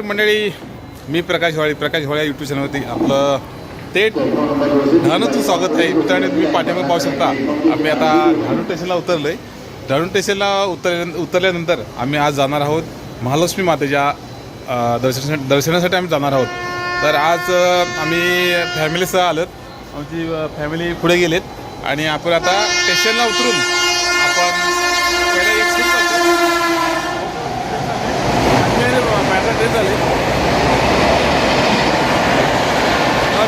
नमस्कार मंडळी. मी प्रकाश होळी प्रकाश होळ्या यूट्यूब चॅनलवरती आपलं थेट धनुचं स्वागत आहे. मित्रांनो तुम्ही पाठीमागे पाहू शकता आम्ही आता धानू स्टेशनला उतरलो आहे धानू स्टेशनला उतर उतरल्यानंतर आम्ही आज जाणार आहोत महालक्ष्मी मातेच्या अ, दर्शन दर्शनासाठी आम्ही जाणार आहोत. तर आज आम्ही फॅमिलीसह आलोत. आमची फॅमिली पुढे गेलेत. आणि आपण आता स्टेशनला उतरून आपण पहिला एक सीट करतो ते झाले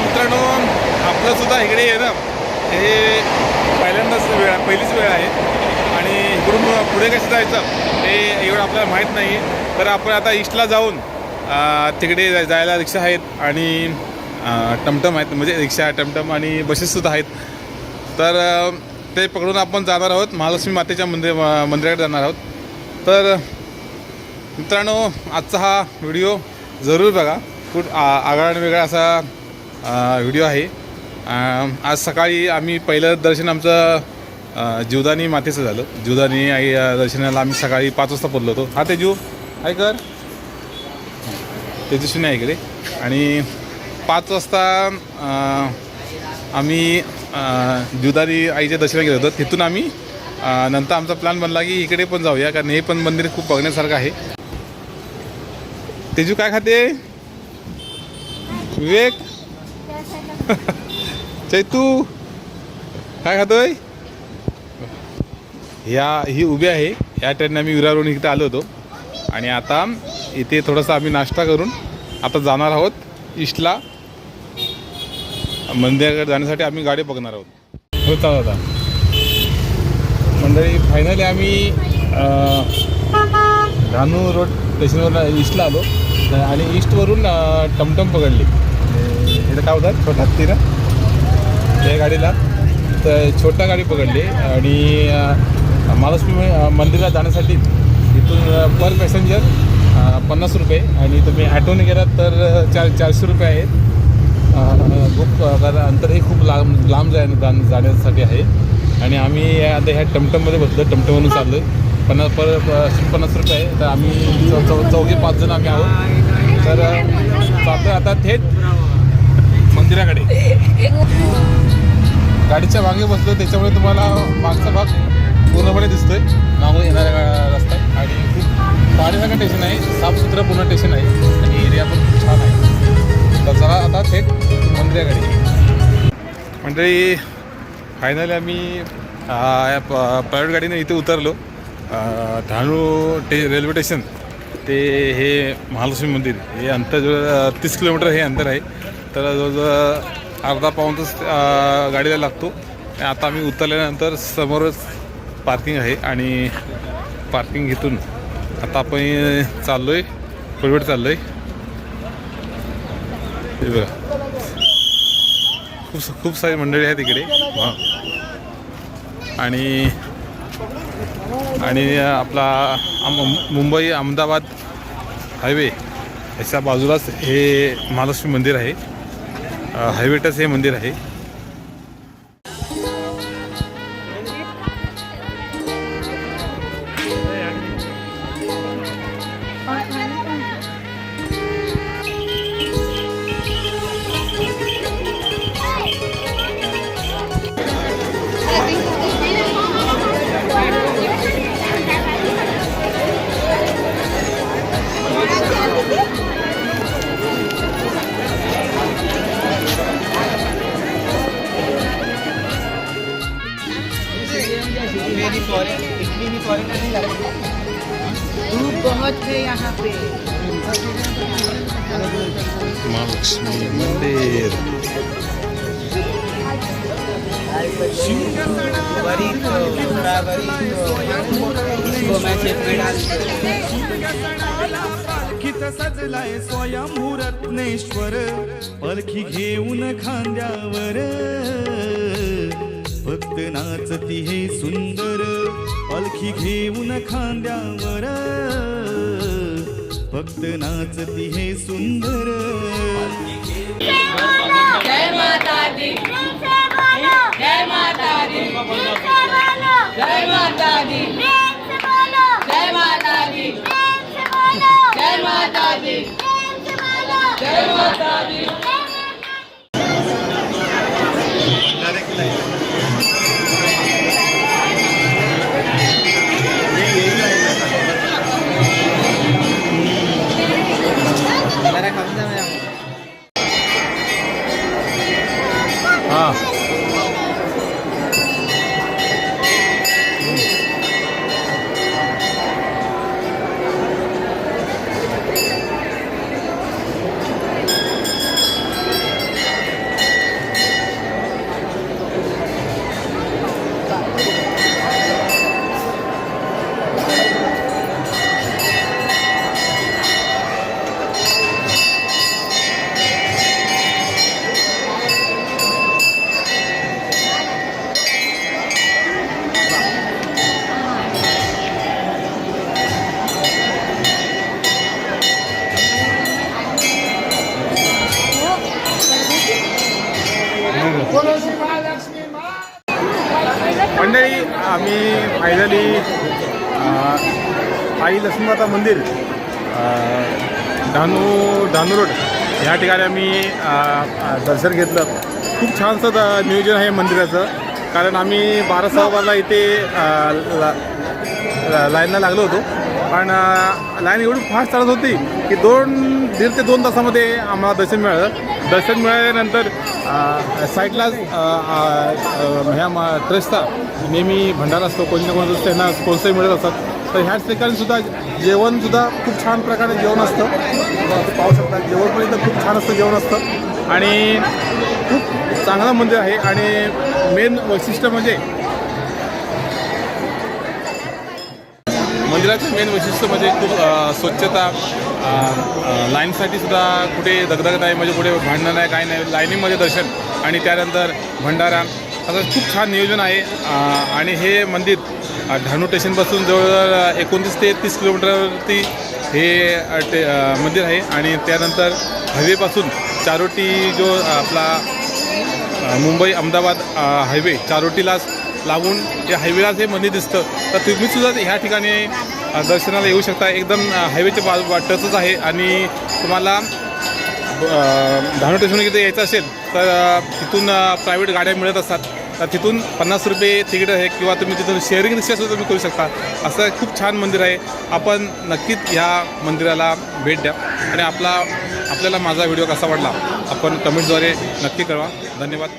मित्रांनो आपलं सुद्धा इकडे येणं हे पहिल्यांदाच वेळ पहिलीच वेळ आहे. आणि इकडून पुढे कसं जायचं हे एवढं आपल्याला माहीत नाही तर आपण आता ईस्टला जाऊन तिकडे जाय- जायला रिक्षा आहेत आणि टमटम आहेत. म्हणजे रिक्षा टमटम आणि बसेससुद्धा आहेत. तर ते पकडून आपण जाणार आहोत. महालक्ष्मी मातेच्या मंदिर मंदिराकडे जाणार आहोत. तर मित्रांनो आजचा हा व्हिडिओ जरूर बघा. खूप आ- आगळा आणि वेगळा असा व्हिडिओ आहे. आज सकाळी आम्ही पहिलं दर्शन आमचं जीवदानी मातेचं झालं. जीवदानी आई दर्शनाला आम्ही सकाळी पाच वाजता पोचलो होतो. हा तेजू. काय कर. तेजस्वी नाही इकडे. आणि पाच वाजता आम्ही आ, जीवदानी आईच्या दर्शनाला गेलो होतो. तिथून आम्ही नंतर आमचा प्लॅन बनला की इकडे पण जाऊया. कारण हे पण मंदिर खूप बघण्यासारखं आहे. तेजू काय खाते? विवेक? चैतू? काय खातोय? या ही उभी आहे. या ट्रेनने आम्ही विरारवरून इकडे आलो होतो. आणि आता इथे थोडासा आम्ही नाश्ता करून आता जाणार आहोत ईस्टला मंदिराकडे जाण्यासाठी आम्ही गाडी बघणार आहोत. हो चालू मंडळी फायनली आम्ही धानू रोड स्टेशनवर ईस्टला आलो. तर- आणि ईस्टवरून टमटम पकडली. इथं काय होतात? छोटा ती ना त्या गाडीला. तर छोटा गाडी पकडली. आणि महालक्ष्मी अं, मंदिरात जाण्यासाठी इथून पर पॅसेंजर पन्नास रुपये. आणि तुम्ही ॲटोने गेलात तर चार चारशे रुपये आहेत. खूप कारण अंतरही खूप लांब लांब जाण्या जाण्यासाठी आहे. आणि आम्ही आता ह्या टमटममध्ये बसलो टमटमवरून चाललो आहे पन्नास पर पन्नास रुपये आहे. तर आम्ही चौ चौघे पाच जण आम्ही आहोत. तर चालतो आता थेट मंदिराकडे. गाडीच्या मागे बसलो त्याच्यामुळे तुम्हाला मागचा भाग पूर्णपणे दिसतोय. मागून येणाऱ्या गा- रस्ता आहे आणि खूप पाण्यासारखं आहे. साफसुथरं पूर्ण टेशन आहे. आणि एरिया पण खूप छान आहे. तर चला आता थेट मंदिराकडे. मंडळी फायनली आम्ही या प्रायव्हेट गाडीने इथे उतरलो. डहाणू टे रेल्वे स्टेशन ते हे महालक्ष्मी मंदिर हे अंतर जवळ तीस किलोमीटर हे अंतर आहे. तर जवळजवळ अर्धा पाऊन तास गाडीला लागतो. आता आम्ही उतरल्यानंतर समोरच पार्किंग आहे आणि पार्किंग घेतून आता आपण चाललो आहे कोलवेट चाललो आहे हे बघा. खूप खूप सारी मंडळी आहेत इकडे. हां आणि आणि आपला मुंबई अहमदाबाद हायवे याच्या बाजूलाच हे महालक्ष्मी मंदिर आहे. हायवेटच हे मंदिर आहे. धूप बहुत है यहाँ पे महालक्ष्मी मंदिर वरित दूसरा वरित इसको मैं चेक में डाल पालखीत सजलाय स्वयंभू रत्नेश्वर पालखी घेऊन खांद्यावर भक्त नाचती हे सुंदर पालखी घेऊन खांद्यावर. भक्त नाचती हे सुंदर. जय माता दी जय माता दी जय माता दी जय माता दी जय माता दी जरा फायनली आई लक्ष्मीमाता मंदिर धानू डहाणू डहाणू रोड ह्या ठिकाणी आम्ही दर्शन घेतलं. खूप छानसं द- नियोजन आहे मंदिराचं. कारण आम्ही बारा सहा बारला इथे ला- लाईनला लागलो होतो. पण लाईन एवढी फास्ट चालत होती की दोन दीड ते दोन तासामध्ये आम्हाला दर्शन मिळालं. दर्शन मिळाल्यानंतर साईडला ह्या मा ट्रेसचा नेहमी भंडारा असतो कोणी ना कोणी त्यांना स्पॉन्सर मिळत असतात. तर ह्याच ठिकाणीसुद्धा जेवणसुद्धा खूप छान प्रकारे जेवण असतं. पाहू शकता जेवण पण इथं खूप छान असतं जेवण असतं. आणि खूप चांगलं मंदिर आहे आणि मेन वैशिष्ट्य म्हणजे मंदिराचं मेन वैशिष्ट्य म्हणजे खूप स्वच्छता लाईनसाठी सुद्धा कुठे दगदग नाही म्हणजे कुठे भांडणं नाही काही नाही. लाईनीमध्ये दर्शन आणि त्यानंतर भंडारा. असं खूप छान नियोजन आहे. आणि हे मंदिर अ, डहाणू स्टेशनपासून जवळजवळ एकोणतीस ते तीस किलोमीटरवरती हे ते मंदिर आहे. आणि त्यानंतर हायवेपासून चारोटी जो आपला मुंबई अहमदाबाद हायवे चारोटीलाच लागून या हायवेलाच हे मंदिर दिसतं. तर तुम्हीसुद्धा ह्या ठिकाणी दर्शनाला येऊ शकता. एकदम हायवेच्या बाजू वाटतच आहे. आणि तुम्हाला धानू डहाणू स्टेशन इथे यायचं असेल तर तिथून प्रायव्हेट गाड्या मिळत असतात. तर तिथून पन्नास रुपये तिकीट आहे किंवा तुम्ही तिथून शेअरिंग रिक्षासुद्धा तुम्ही करू शकता. असं खूप छान मंदिर आहे. आपण नक्कीच ह्या मंदिराला भेट द्या. आणि आपला आपल्याला माझा व्हिडिओ कसा वाटला आपण कमेंटद्वारे नक्की कळवा. धन्यवाद.